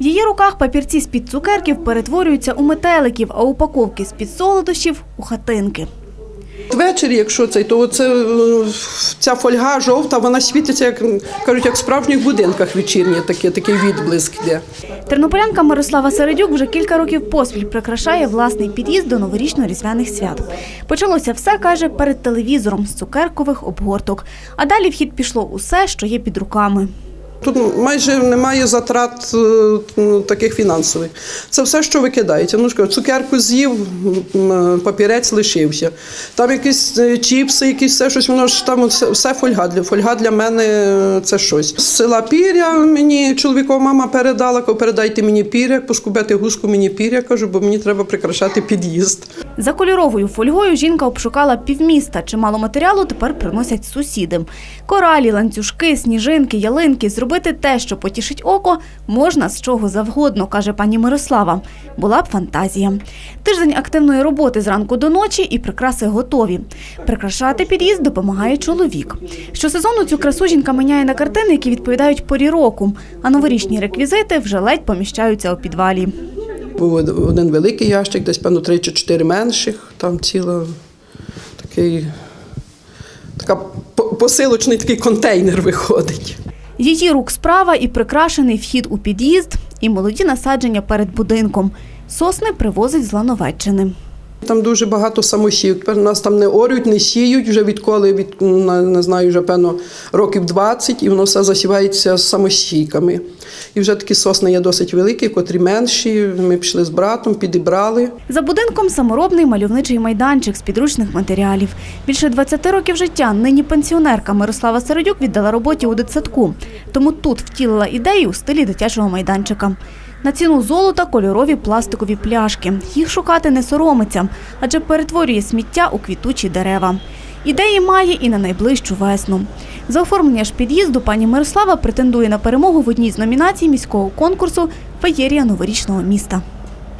В її руках папірці з-під цукерків перетворюються у метеликів, а упаковки з-під солодощів у хатинки. Ввечері, якщо цей, то це, е, ця фольга жовта, вона світиться, як кажуть, як в справжніх будинках вечірні, таке, такий відблиск йде. Тернополянка Мирослава Середюк вже кілька років поспіль прикрашає власний під'їзд до новорічно-різдвяних свят. Почалося все, каже, перед телевізором з цукеркових обгорток. А далі в хід пішло усе, що є під руками. Тут майже немає затрат е, ну, таких фінансових. Це все, що викидається. Ну, цукерку з'їв, папірець лишився. Там якісь е, чіпси, якісь все щось, воно ж там все, фольга. Для, фольга для мене е, це щось. З села Піря мені чоловікова мама передала, каже, передайте мені піря, поскубити гуску мені піря, кажу, бо мені треба прикрашати під'їзд. За кольоровою фольгою жінка обшукала півміста. Чимало матеріалу тепер приносять сусіди. Коралі, ланцюжки, сніжинки, ялинки. Зробити те, що потішить око, можна з чого завгодно, каже пані Мирослава. Була б фантазія. Тиждень активної роботи зранку до ночі і прикраси готові. Прикрашати під'їзд допомагає чоловік. Щосезону цю красу жінка міняє на картини, які відповідають порі року, а новорічні реквізити вже ледь поміщаються у підвалі. Був один великий ящик, десь певно три чи чотири менших. Там ціла такий така посилочний такий контейнер виходить. Її рук справа і прикрашений вхід у під'їзд, і молоді насадження перед будинком. Сосни привозить з Лановеччини. Там дуже багато самосів. Тепер нас там не орють, не сіють вже відколи від не знаю, вже певно років 20, і воно все засівається самосійками. І вже такі сосни є досить великі, котрі менші. Ми пішли з братом, підібрали. За будинком саморобний мальовничий майданчик з підручних матеріалів. Більше 20 років життя нині пенсіонерка Мирослава Середюк віддала роботі у дитсадку. Тому тут втілила ідею у стилі дитячого майданчика. На ціну золота кольорові пластикові пляшки. Їх шукати не соромиться, адже перетворює сміття у квітучі дерева. Ідеї має і на найближчу весну. За оформлення ж під'їзду пані Мирослава претендує на перемогу в одній з номінацій міського конкурсу Феєрія новорічного міста.